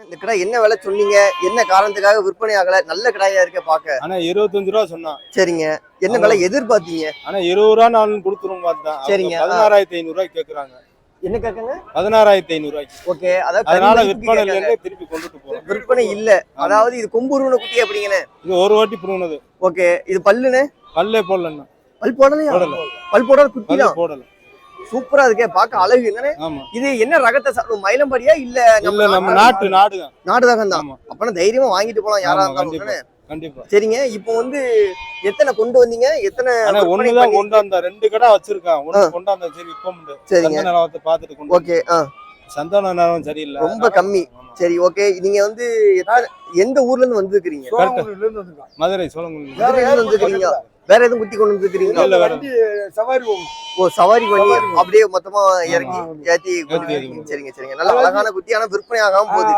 இந்த கடை என்ன விலை சொன்னீங்க? என்ன காரணத்துக்காக விற்பனை ஆகல? நல்ல கடாயா இருக்க பாக்க. ஆனா இருபத்தஞ்சு ரூபா சொன்னான். சரிங்க. என்ன விலை எதிர்பார்த்தீங்க? ஆனா இருபது ரூபா நான் கொடுத்துரும் பார்த்தேன் சரிங்க. பதினாறாயிரத்தி ஐநூறு ரூபாய்க்கு கேக்குறாங்க. என்ன கேட்குங்க பதினாறாயிரத்தி ஐநூறு ரூபாய்க்கு ஓகே. அதாவது விற்பனை. இல்லைன்னு திருப்பி கொண்டுட்டு போறோம் விற்பனை இல்ல. அதாவது இது கொம்புருவன குட்டி அப்படிங்கண்ணே இது ஒரு வாட்டி புடுங்கினது. ஓகே. இது பல்லுண்ணே பல்லே போடலன்னா பல் போடலையா? போடல. பல் போடாத குட்டி போடல. சூப்பரா இருக்கே பார்க்க அழகு ஆமா. இது என்ன ரகத்தை சாப்பிடும் மயிலம்படியா இல்ல இல்ல நம்ம நாட்டு நாடு தான் நாடு ரகம் தான் அப்பனா தைரியமா வாங்கிட்டு போலாம் யாரா இருந்தாலும். கண்டிப்பா. தானே? சரிங்க இப்போ வந்து எத்தனை கொண்டு வந்தீங்க? எத்தனை ஒண்ணுதான் கொண்டு வந்தா ரெண்டு கடை வச்சிருக்கான். ஒண்ணு கொண்டாந்த சரி விற்க முடியாது சரிங்க. நிலவத்தை பார்த்துட்டு கொண்டு ஓகே சந்தான நிலம் சரியில்லை. ரொம்ப கம்மி. சரி ஓகே. நீங்க வந்து எந்த ஊர்ல இருந்து வந்திருக்கீங்க மதுரை சோழங்குடி. மதுரையில இருந்து வந்திருக்கீங்க வேற எதுவும் குட்டி கொண்டு வந்திருக்கீங்களா சவாரி ஓ சவாரி பண்ணி அப்படியே மொத்தமா இறங்கி ஏத்தி. சரிங்க சரிங்க. நல்ல அழகான குட்டி ஆனா விற்பனை ஆகாம போகுது.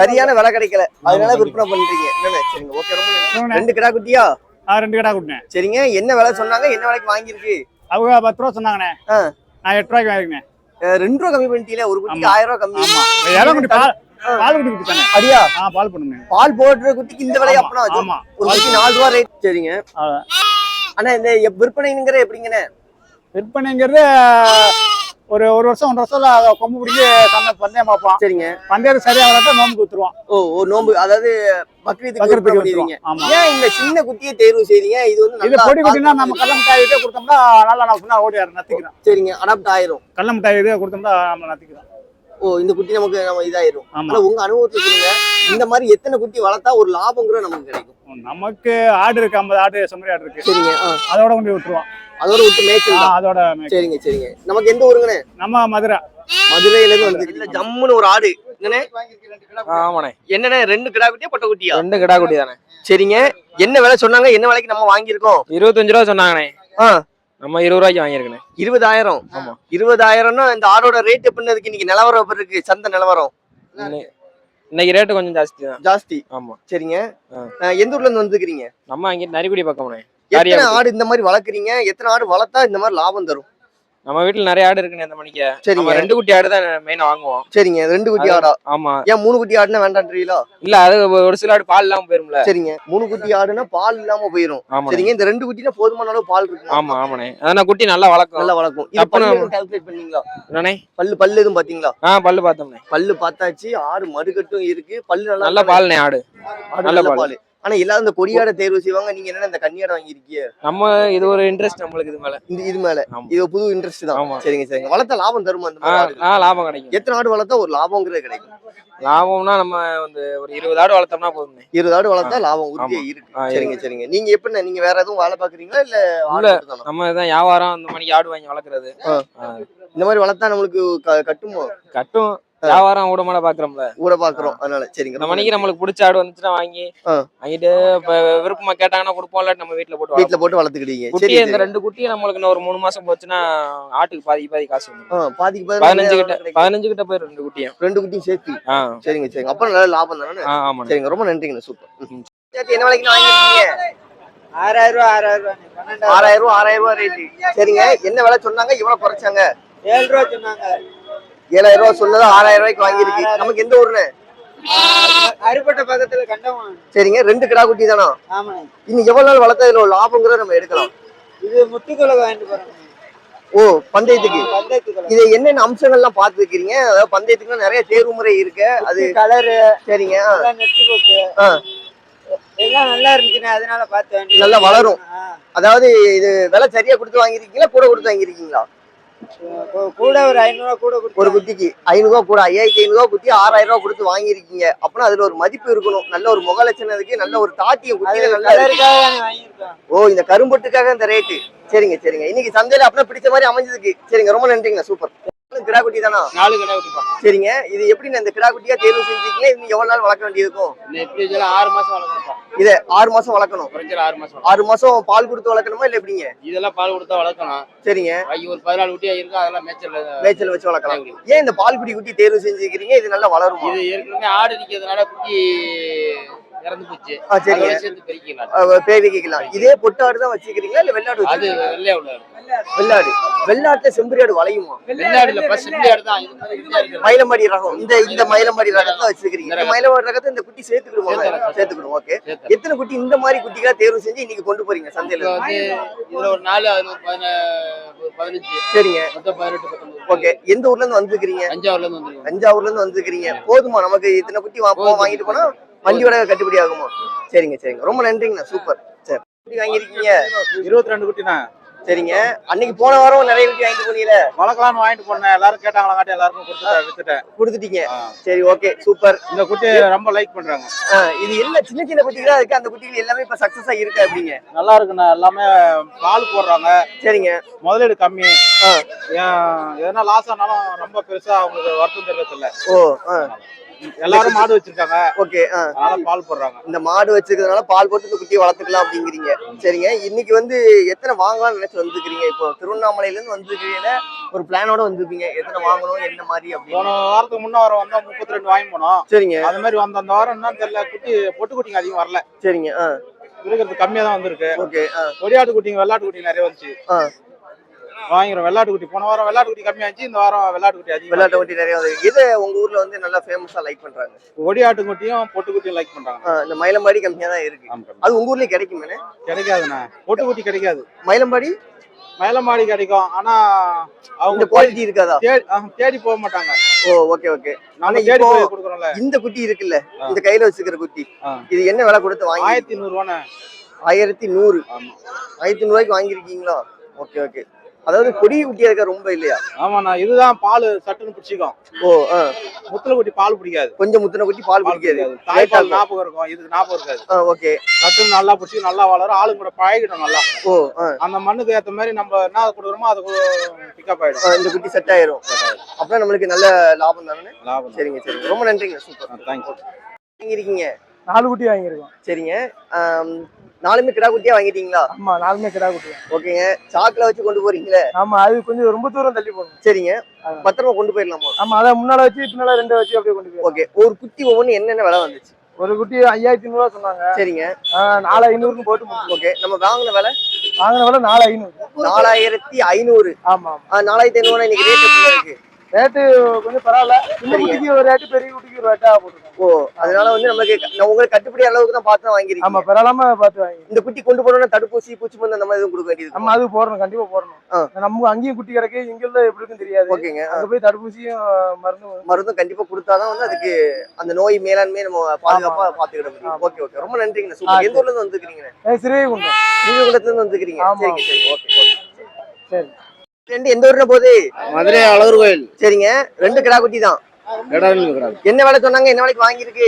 சரியான விலை கிடைக்கல. அதனால. விற்பனை பண்றீங்க. சரிங்க ஓகே ரொம்ப நன்றி. ரெண்டு கிடா குட்டியா? ஆ ரெண்டு கடை கொடுத்தேன் சரிங்க என்ன விலை சொன்னாங்க? என்ன விலைக்கு வாங்கியிருக்கு? அவங்க பத்து ரூபா சொன்னாங்கண்ணே. நான் எட்டு ரூபாய்க்கு வாங்கிருக்கேன் ரெண்டு ரூபா கம்மி பண்ணிட்டீங்களே? ஒரு குட்டிக்கு. ஆயிரம் ரூபா கம்மி. ஆமா. இடம் குட்டி பால் பால் குட்டி குட்டி தானே? அடியா ஆ பால் பண்ணுங்க பால் போடுற குட்டிக்கு இந்த விலை அப்பனா ஒரு குட்டி நாலு ரூபா ரேட் சரிங்க. ஆனா இந்த விற்பனைங்கிற எப்படிங்கண்ணே? விற்பனைங்கிறது ஒரு ஒரு வருஷம் ஒன்றரை வருஷம் அதை கொம்பு பிடிச்சி சந்தை பந்தயம் பார்ப்பான். சரிங்க. பந்தயம் சரியா வரப்ப நோம்புக்கு வித்துருவான் ஓ ஒரு நோம்பு அதாவது பக்ரீத்துக்கு ஆமா. ஏன் இந்த சின்ன குட்டியை தேர்வு செய்றீங்க இது வந்து இது பொடி குட்டினா நம்ம மிட்டாய் இதே கொடுத்தோம்னா நல்லா நான் சொன்னா ஓடியாரு நத்திக்கிறோம் சரிங்க அடாப்ட் ஆயிரும். மிட்டாய் இதே கொடுத்தோம்னா நம்ம நத்திக்கிறோம். ஓ இந்த குட்டி நமக்கு நம்ம இதாயிரும் ஆனா உங்க அனுபவத்துல சொல்லுங்க. இந்த மாதிரி எத்தனை குட்டி வளர்த்தா ஒரு லாபங்கிற நமக்கு கிடைக்கும்? நமக்கு ஆடு இருக்கு ஐம்பது ஆடு செம்மறி ஆடு இருக்கு. சரிங்க ஆ, அதோட கொண்டு போய் விட்டுருவான் அதோட விட்டு மேய்ச்சல். அதோட. சரிங்க சரிங்க. நமக்கு எந்த ஊருங்கண்ணே? நம்ம மதுரை. மதுரையில இருந்து வந்து இல்ல ஜம்முன்னு ஒரு ஆடு. ஆமாண்ணே. என்னண்ணே ரெண்டு கிடா குட்டியா பொட்டை குட்டியா? ரெண்டு கிடா குட்டி தானே சரிங்க. என்ன விலை சொன்னாங்க? என்ன விலைக்கு நம்ம வாங்கியிருக்கோம்? இருபத்தஞ்சு ரூபா சொன்னாங்கண்ணே. ஆ. நம்ம இருபது ரூபாய்க்கு வாங்கியிருக்கேன். இருபதாயிரம். ஆமா. இருபதாயிரம்னா இந்த ஆடோட ரேட் எப்படின்னு இன்னைக்கு நிலவரம் எப்படி இருக்கு? சந்தை நிலவரம். இன்னைக்கு ரேட்டு கொஞ்சம் ஜாஸ்தி தான். ஜாஸ்தி. ஆமா. சரிங்க. எந்த ஊர்ல இருந்து வந்துக்கிறீங்க நம்ம அங்கே நரிக்குடி பக்கம்ண்ணே. எத்தனை. ஆடு இந்த மாதிரி வளர்க்குறீங்க? எத்தனை ஆடு வளர்த்தா இந்த மாதிரி லாபம் தரும்? நம்ம வீட்டுல நிறைய ஆடு இருக்குண்ணே இந்த மணிக்கு. சரிங்க. ரெண்டு குட்டி ஆடு தான் மெயினா வாங்குவோம். சரிங்க ரெண்டு குட்டி ஆடா? ஆமா. ஏன் மூணு குட்டி ஆடுனா வேண்டான்றீங்களா இல்ல அது ஒரு சில ஆடு பால் இல்லாம போயிரும்ல. சரிங்க. மூணு குட்டி ஆடுனா பால் இல்லாம போயிரும். சரிங்க இந்த ரெண்டு குட்டினா போதுமான அளவு பால் இருக்கு ஆமா ஆமாண்ணே. அதான் குட்டி நல்லா வளர்க்கும். நல்லா வளர்க்கும். இது பல்லு கால்குலேட் பண்ணீங்களா? பல்லு பல்லு எதுவும் பாத்தீங்களா ஆ பல்லு பார்த்தோம்ண்ணே. பல்லு பார்த்தாச்சு ஆறு மறுகட்டும் இருக்கு. பல்லு நல்லா நல்ல பால்ண்ணே ஆடு. ஆடு நல்ல பால். ஆனா எல்லாரும் இந்த கொடியாட தேர்வு செய்வாங்க. நீங்க என்ன இந்த கன்னியாடை வாங்கியிருக்கீங்க நம்ம இது ஒரு இன்ட்ரெஸ்ட் நம்மளுக்கு இது மேல. இந்த இது மேல. இது புது இன்ட்ரெஸ்ட் தான். சரிங்க சரிங்க. வளர்த்தா லாபம் தருமா அந்த லாபம் கிடைக்கும். எத்தனை ஆடு வளர்த்தா ஒரு லாபங்கிறது கிடைக்கும். லாபம்னா நம்ம வந்து ஒரு இருபது ஆடு வளர்த்தோம்னா போதும்ண்ணே இருபது ஆடு வளர்த்தா லாபம் உறுதியா இருக்கு. சரிங்க சரிங்க. நீங்க எப்படி நீங்க வேற எதுவும் வேலை பாக்குறீங்களா இல்ல? நம்ம இதான் வியாபாரம் இந்த மணிக்கு ஆடு வாங்கி வளர்க்குறது. இந்த மாதிரி வளர்த்தா நம்மளுக்கு கட்டுமோ? கட்டும். வியாபாரம் ஊடமாட பாக்குறோம்ல. ஊட பாக்குறோம். அதனால சரிங்க. ரொம்ப மணிக்கு நம்மளுக்கு பிடிச்ச ஆடு வந்துச்சுன்னா வாங்கி. வாங்கிட்டு விருப்பமா கேட்டாங்கன்னா கொடுப்போம் இல்லாட்டி நம்ம வீட்டுல போட்டு வீட்டுல. போட்டு வளர்த்துக்கிட்டீங்க. சரி குட்டியை இந்த. ரெண்டு குட்டியை நம்மளுக்கு இன்னும் ஒரு மூணு மாசம் போச்சுன்னா ஆட்டுக்கு பாதி பாதி காசு வந்துடும் பாதிக்கு பாதி பதினஞ்சு கிட்ட. பதினஞ்சு கிட்ட போய் ரெண்டு குட்டியும். ரெண்டு குட்டியும் சேர்த்து. சரிங்க சரிங்க. அப்புறம் நல்ல லாபம் தானே? ஆ ஆமாண்ணே. சரிங்க ரொம்ப நன்றிங்கண்ணா. சூப்பர். என்ன விலைக்கு வாங்கிருக்கீங்க ஆறாயிரம் ரூபா ஆறாயிரம் ரூபா ஆறாயிரம் ரூபா ஆறாயிரம் ரூபா ரேட்டு. சரிங்க என்ன விலை சொன்னாங்க? இவ்வளவு குறைச்சாங்க? ஏழு ரூபா சொன்னாங்க. ஏழாயிரம் ரூபா சொன்னது ஆறாயிரம் ரூபாய்க்கு வாங்கியிருக்கு. நமக்கு எந்த ஊருன்னு? அருப்பட்ட பக்கத்துல கண்டவன். சரிங்க. ரெண்டு கிடா குட்டி தானா? ஆமாண்ணே. இன்னும் எவ்வளவு நாள் வளர்த்தா இதுல ஒரு லாபங்கிறத நம்ம எடுக்கலாம். இது முத்துக்குலை வாங்கிட்டு போறோம் ஓ பந்தயத்துக்கு. இது என்னென்ன அம்சங்கள்லாம் பார்த்துருக்கீங்க? அதாவது பந்தயத்துக்குலாம் நிறைய தேர்வு முறை இருக்கு அது கலரு சரிங்க. எல்லாம் நல்லா இருந்துச்சுண்ணே. அதனால பார்த்தேன் நல்லா வளரும். அதாவது இது விலை சரியா கொடுத்து வாங்கியிருக்கீங்களா? கூட கொடுத்து வாங்கியிருக்கீங்களா? கூ- கூட ஒரு ஐநூறுவா கூட ஒரு கொடுத்து குட்டிக்கு ஐநூறு ரூபா கூட ஐயாயிரத்தி ஐநூறு ரூபா குட்டி ஆறாயிரம் ரூபா கொடுத்து வாங்கியிருக்கீங்க. அப்படின்னா அதுல ஒரு மதிப்பு இருக்கணும். நல்ல ஒரு முக லட்சணம் இருக்கு நல்ல ஒரு நல்லா தானே வாங்கியிருக்கோம் ஓ இந்த கரும்பொட்டுக்காக இந்த ரேட்டு சரிங்க சரிங்க. இன்னைக்கு சந்தையில அப்படியே பிடிச்ச மாதிரி அமைஞ்சதுக்கு. சரிங்க ரொம்ப நன்றிங்க சூப்பர். கிடா குட்டி தானா? நாலு சரிங்க இது எப்படி இந்த கிடா குட்டியா தேர்வு செஞ்சுக்கீங்க இன்னும் எவ்வளவு நாள் வளர்க்க வேண்டியிருக்கும் ஆறு மாசம் வளர்க்கணும்ப்பா இதை ஆறு மாசம் வளர்க்கணும். குறைஞ்சது ஆறு மாசம். ஆறு மாசம் பால் கொடுத்து வளர்க்கணுமா இல்ல எப்படிங்க? இதெல்லாம் பால் கொடுத்தா வளர்க்கணும் சரிங்க. ஒரு பதினாலு குட்டியா இருக்கு அதெல்லாம் மேய்ச்சல் மேய்ச்சல் வச்சு வளர்க்கலாம். ஏன் இந்த பால் குட்டி குட்டி தேர்வு செஞ்சுக்கிறீங்க? இது நல்லா வளருமா? இது ஏற்கனவே ஆடு நிக்கிறதுனால குட்டி இறந்து போச்சு. இதே பொட்டாடு தான் இல்ல வெள்ளாடு அது வெள்ளாடு. வெள்ளாட்டுல செம்பரியாடு வளையுமா? வெள்ளாடுல மயிலம்பாடி ரகம். இந்த இந்த மயிலம்பாடி ரகத்தை வச்சிருக்கீங்க இந்த மயிலம்பாடி ரகத்தை இந்த குட்டி சேர்த்துக்கிடுவோம். சேர்த்துக்கிடுவோம். ஓகே. எத்தனை குட்டி இந்த மாதிரி குட்டிகளா தேர்வு செஞ்சு இன்னைக்கு கொண்டு போறீங்க சந்தையில வந்து இதுல ஒரு நாலு பதினஞ்சு. சரிங்க. மொத்தம் பதினெட்டு ஓகே. எந்த ஊர்ல இருந்து வந்துருக்கீங்க தஞ்சாவூர்ல இருந்து வந்துருக்கோம். தஞ்சாவூர்ல இருந்து வந்துருக்கீங்க போதுமா? நமக்கு இத்தனை குட்டி வா-. வாங்கிட்டு போனா வண்டி வாடகை கட்டுப்படி ஆகுமா? சரிங்க சரிங்க. ரொம்ப நன்றிங்கண்ணா. சூப்பர். சரி. குட்டி வாங்கியிருக்கீங்க. இருபத்தி ரெண்டு குட்டிண்ணா. சரிங்க. அன்னைக்கு போன வாரம் நிறைய குட்டி வாங்கிட்டு போனீங்களே? வளர்க்கலாம்னு வாங்கிட்டு போனேன். எல்லாரும் கேட்டாங்களா காட்டி எல்லாருக்கும் கொடுத்துட்டேன் வித்துட்டேன். கொடுத்துட்டீங்க. சரி ஓகே சூப்பர் இந்த குட்டி ரொம்ப லைக் பண்றாங்க. இது எல்லாம் சின்ன சின்ன குட்டிகளா இருக்கு? அந்த குட்டிகள் எல்லாமே இப்ப சக்சஸா இருக்கு அப்படிங்க? நல்லா இருக்குண்ணா. எல்லாமே பால் போடுறாங்க. சரிங்க. முதலீடு கம்மி. எதனா லாஸ் ஆனாலும் ரொம்ப பெருசா அவங்களுக்கு வருத்தம் தெரியறது இல்ல ஓ எல்லாரும் மாடு வச்சிருக்காங்க. ஓகே அதனால பால் போடுறாங்க. இந்த மாடு வச்சிருக்கிறதுனால பால் போட்டு இந்த குட்டியை வளர்த்துக்கலாம் அப்படிங்கிறீங்க. சரிங்க. இன்னைக்கு வந்து எத்தனை வாங்கலாம்னு நினைச்சு வந்துருக்கீங்க இப்போ திருவண்ணாமலையில இருந்து வந்துருக்கீங்க ஒரு பிளானோட வந்திருப்பீங்க. எத்தனை வாங்கணும் என்ன மாதிரி போன அப்படின்னு வாரத்துக்கு முன்ன வாரம் வந்தா முப்பத்தி ரெண்டு வாங்கி போனோம். சரிங்க. அது மாதிரி வந்த அந்த வாரம் என்னன்னு தெரியல. குட்டி பொட்டு குட்டிங்க அதிகம் வரல. சரிங்க இருக்கிறது கம்மியா தான் வந்திருக்கு. ஓகே கொடியாட்டு குட்டிங்க வெள்ளாட்டு குட்டி நிறைய வந்துச்சு. ஆ வாங்கிக்கிறோம். வெள்ளாட்டு குட்டி போன வாரம் வெள்ளாட்டு குட்டி கம்மியா இருந்துச்சு இந்த வாரம் வெள்ளாட்டு குட்டி அதிகம் விளையாட்டு குட்டி நிறைய வந்து எது உங்க ஊர்ல வந்து நல்லா ஃபேமஸா லைக் பண்றாங்க? கொடியாட்டு குட்டியும் பொட்டு குட்டியும் லைக் பண்றாங்க இந்த மயிலம்பாடி கம்மியா தான் இருக்கு. அது உங்க ஊர்லயே கிடைக்குமே கிடைக்காதுண்ணா. பொட்டு குட்டி கிடைக்காது. மயிலம்பாடி? மயிலமாடி கிடைக்கும். ஆனா அவங்க குவாலிட்டி இருக்காதா? தேடி போக மாட்டாங்க. ஓ ஓகே ஓகே ஆனா தேடி போய் கொடுக்குறோம்ல. இந்த குட்டி இருக்குல்ல. இந்த கையில வச்சுக்கிற குட்டி. இது என்ன விலை கொடுத்து வாங்கி ஆயிரத்தி நூறு ரூபாண்ணே ஆயிரத்தி நூறு. ஆயிரத்தி நூறு ரூபாய்க்கு வாங்கியிருக்கீங்களா? ஓகே ஓகே அதாவது கொடி குட்டியா இருக்க ரொம்ப இல்லையா? ஆமாண்ணா இதுதான் பால் சட்டுன்னு பிடிச்சிக்கும். ஓ முத்துல குட்டி பால் பிடிக்காது. கொஞ்சம் முத்தின குட்டி பால் பிடிக்காது. தாய்ப்பால் ஞாபகம் இருக்கும். இதுக்கு ஞாபகம் இருக்காது. ஓகே. சட்டுன்னு நல்லா பிடிச்சி நல்லா வளரும். ஆளுங்க கூட பழகிடும் நல்லா. ஓ அந்த மண்ணுக்கு ஏத்த மாதிரி நம்ம என்ன கொடுக்குறோமோ அது பிக்கப் ஆயிடும். இந்த குட்டி செட் ஆயிரும். அப்புறம் நம்மளுக்கு நல்ல லாபம் தானே? லாபம் சரிங்க சரிங்க. ரொம்ப நன்றிங்க. சூப்பர். தேங்க்ஸ் வாங்கியிருக்கீங்க நாலு குட்டி வாங்கியிருக்கோம். சரிங்க. நாலுமே கிடா குட்டியா வாங்கிட்டீங்களா? ஆமா நாலுமே கிடா குட்டி ஓகேங்க. சாக்குல வச்சு கொண்டு போறீங்களே? ஆமா அது கொஞ்சம் ரொம்ப தூரம் தள்ளி போகணும் சரிங்க. பத்திரமா கொண்டு போயிடலாமா? ஆமா அதான் முன்னால வச்சு பின்னால ரெண்டு வச்சு அப்படியே கொண்டு போய் ஓகே. ஒரு குட்டி ஒவ்வொன்று என்னென்ன விலை வந்துச்சு? ஒரு குட்டி ஐயாயிரத்தி ஐநூறுவா சொன்னாங்க. சரிங்க. நாலு ஐநூறுன்னு போட்டு ஓகே. நம்ம வாங்கின விலை? வாங்கின விலை நாலு ஐநூறு. நாலாயிரத்தி ஐநூறு. ஆமா நாலாயிரத்தி ஐநூறு இன்னைக்கு ரேட் எப்படி இருக்கு? ரேட்டு கொஞ்சம் பரவாயில்ல. சின்ன. குட்டிக்கு ஒரு ரேட்டு பெரிய குட்டிக்கு ஒரு ரேட்டா போட்டுருக்காங்க. ஓ அதனால வந்து நமக்கு உங்களுக்கு கட்டுப்படி அளவுக்கு தான் பார்த்து தான் ஆமா வாங்கிருக்கீங்க பரவாயில்லாம பார்த்து வாங்கி இந்த குட்டி கொண்டு போனோம்னா தடுப்பூசி பூச்சி மருந்து அந்த மாதிரி எதுவும் கொடுக்க வேண்டியது நம்ம அது போடணும் கண்டிப்பா போடணும். நம்ம அங்கேயும் குட்டி கிடக்கு இங்க உள்ள எப்படி இருக்குன்னு தெரியாது. ஓகேங்க. அங்க போய் தடுப்பூசியும் மருந்து மருந்தும் கண்டிப்பா கொடுத்தாதான் வந்து அதுக்கு அந்த நோய் மேலாண்மை நம்ம பாதுகாப்பா பாத்துக்கிட முடியும். Okay okay. ரொம்ப நன்றிங்க. சூப்பர். எந்த ஊர்ல இருந்து வந்துக்கிறீங்க சிறுவை குண்டம் ஸ்ரீவிகுண்டத்துல இருந்து வந்துக்கிறீங்க. சரிங்க சரி. Okay okay. சரி. ரெண்டு எந்த ஊர்ல போகுது? மதுரை அழகர் கோயில். சரிங்க. ரெண்டு கிடா குட்டி தான் என்ன விலை சொன்னாங்க? என்ன விலைக்கு வாங்கியிருக்கு?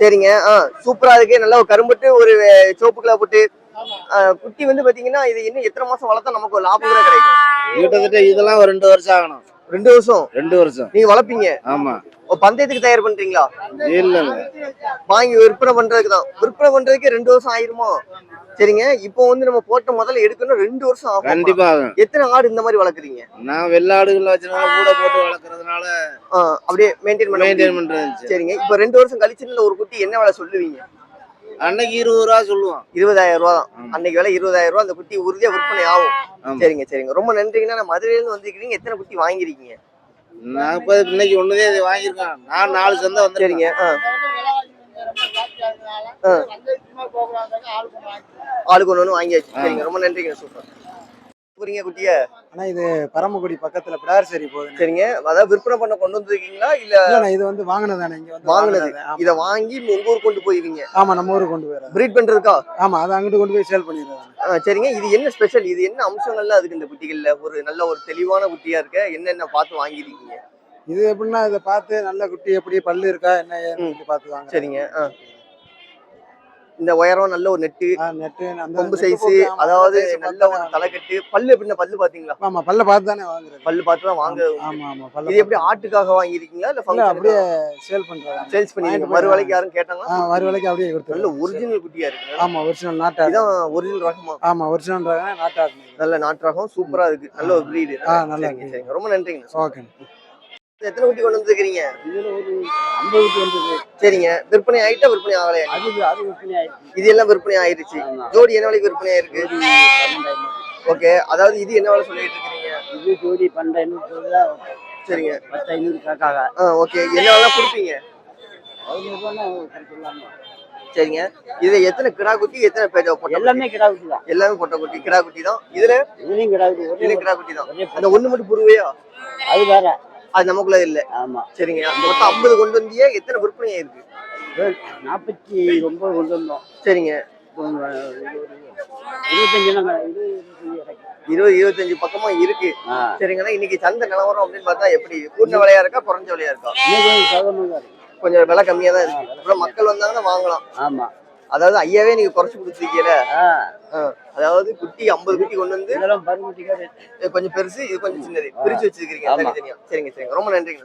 சரிங்க. ஆ சூப்பரா இருக்கு. நல்ல ஒரு கரும்புட்டு ஒரு அஹ், சிவப்பு கலர் போட்டு குட்டி வந்து பாத்தீங்கன்னா இது இன்னும் எத்தனை மாசம் வளர்த்தா நமக்கு ஒரு லாபம் கூட கிடைக்கும். கிட்டத்தட்ட இதெல்லாம் ஒரு ரெண்டு வருஷம் ஆகணும். ரெண்டு வருஷம்? ரெண்டு வருஷம். நீங்க வளர்ப்பீங்க? ஆமா. பந்தயத்துக்கு தயார் பண்றீங்களா? இல்ல வாங்கி விற்பனை பண்றதுக்கு தான். விற்பனை பண்றதுக்கு ரெண்டு வருஷம் ஆயிருமா? சரிங்க. இப்போ வந்து நம்ம போட்ட முதல்ல எடுக்கணும் ரெண்டு வருஷம் ஆகும். கண்டிப்பா. ஆகும் எத்தனை ஆடு இந்த மாதிரி வளர்க்குறீங்க? நான் வெள்ளாடுகள் வச்சனால கூட போட்டு வளர்க்கறதுனால அப்படியே மெயின்டைன் பண்ண மெயின்டைன். பண்றது சரிங்க. இப்போ ரெண்டு வருஷம் கழிச்சு நல்ல ஒரு குட்டி என்ன விலை சொல்லுவீங்க? அன்னைக்கு இருபது ரூபா சொல்லுவான். இருபதாயிரம் ரூபா தான். அன்னைக்கு விலை இருபதாயிரம் ரூபா அந்த குட்டி உறுதியா விற்பனை ஆகும். சரிங்க சரிங்க. ரொம்ப நன்றிங்கண்ணா. நான் மதுரையில இருந்து வந்திருக்கீங்க எத்தனை குட்டி வாங்கிருக்கீங்க நான் இப்ப இன்னைக்கு ஒண்ணுதே இது வாங்கியிருக்கேன். நான் நாலு சந்தை வந்து சரிங்க. ஆளுக்கு ஒன்று ஒன்று வாங்கியாச்சு சரிங்க ரொம்ப நன்றிங்க சூப்பர். புரியுங்க குட்டிய? ஆனா இது பரமக்குடி பக்கத்துல பிடார்சேரி போகுது சரிங்க. அதாவது விற்பனை பண்ண கொண்டு வந்திருக்கீங்களா? இல்ல இது வந்து வாங்கினதானே இங்க வந்து வாங்குனது. இத வாங்கி உங்க ஊர் கொண்டு போயிருவீங்க. ஆமா நம்ம ஊருக்கு கொண்டு போயிடுறோம் பிரீட் பண்றதுக்கா? ஆமா அதை அங்கிட்டு கொண்டு போய் சேல் பண்ணிடுறோம் ஆ, சரிங்க. இது என்ன ஸ்பெஷல் இது என்ன அம்சங்கள்லாம் அதுக்கு இந்த குட்டிகள்ல? ஒரு நல்ல ஒரு தெளிவான குட்டியா இருக்க? என்னென்ன பார்த்து வாங்கிருக்கீங்க இது எப்படின்னா இதை பார்த்து நல்ல குட்டி எப்படி பல்லு இருக்கா என்ன. பார்த்து வாங்க சரிங்க. இந்த உயரம் நல்ல ஒரு நெட்டு கொம்பு சைஸ் அதாவது நல்ல ஒரு தலைக்கட்டு பல்லு எப்படின்னா பல்லு பாத்தீங்களா? ஆமா பல்ல பார்த்து தானே வாங்குறது. பல்லு பார்த்து தான் வாங்க ஆமா ஆமா பல்ல இது எப்படி ஆட்டுக்காக வாங்கிருக்கீங்களா இல்ல அப்படியே சேல் பண்றாங்க சேல்ஸ் பண்ணி வாங்கிட்டு மறு போய் வேலைக்கு யாரும் கேட்டாங்கன்னா ஆ வர வேலைக்கு அப்படியே நல்ல கொடுத்துருவோம் ஒரிஜினல் குட்டியா இருக்கு ஆமா ஒரிஜினல் நாட்டா இதான் ஒரிஜினல் ரகமா? ஆமா ஒரிஜினல் நாட்டா நல்ல நாட்டு ரகம் சூப்பரா இருக்கு. நல்ல ஒரு பிரீடு நல்லா இருக்கு. ரொம்ப நன்றிங்க. ஓகே எத்தனை குட்டி கொண்டு வந்துருக்கீங்க இதுல ஒரு ஐம்பது வந்தது. சரிங்க. விற்பனை ஆயிட்டா விற்பனை ஆகலையா? அது அது விற்பனை ஆயிடுச்சு. இது எல்லாம் விற்பனை ஆயிருச்சு. ஆமா. ஜோடி என்ன விலைக்கு விற்பனை ஆயிருக்கு? ஓகே. அதாவது இது என்ன விலை சொல்லிட்டு இருக்கீங்க இது ஜோடி சொல்லுதா? சரிங்க. பத்து ஐநூறு காக்காக ஆ ஓகே. என்ன விலை கொடுப்பீங்க? சரிங்க. இதுல எத்தனை கிடா குட்டி எத்தனை குட்டி? எல்லாமே கிடா குட்டி தான். எல்லாமே பொட்டை குட்டி கிடா குட்டி தான். இதுல இதுலயும் கிடா குட்டி கிடா குட்டி தான். அந்த ஒண்ணு மட்டும் புருவையா? அது வேற. அது நமக்குள்ள இல்ல. ஆமா. சரிங்க. மொத்தம் ஐம்பது கொண்டு வந்தியே எத்தனை விற்பனை ஆயிருக்கு நாற்பத்தி ஒன்பது கொண்டு வந்தோம். சரிங்க. இருபது இருபத்தஞ்சு பக்கமா இருக்கு. ஆ. சரிங்கண்ணா இன்னைக்கு சந்தை நிலவரம் அப்படின்னு பார்த்தா எப்படி? கூட்டின விலையா இருக்கா குறைஞ்ச விலையா இருக்கு? கொஞ்சம் விலை கம்மியா தான் இருக்கு. அப்புறம் மக்கள் வந்தாங்கன்னா வாங்கலாம். ஆமா. அதாவது ஐயாவே நீங்க குறைச்சு கொடுத்துருக்கீல அதாவது குட்டி ஐம்பது குட்டி கொண்டு வந்து இதெல்லாம் கொஞ்சம் பெருசு இது கொஞ்சம் சின்னது. பிரிச்சு வச்சிருக்கீங்க. தனித்தனியா சரிங்க சரிங்க. ரொம்ப நன்றிங்க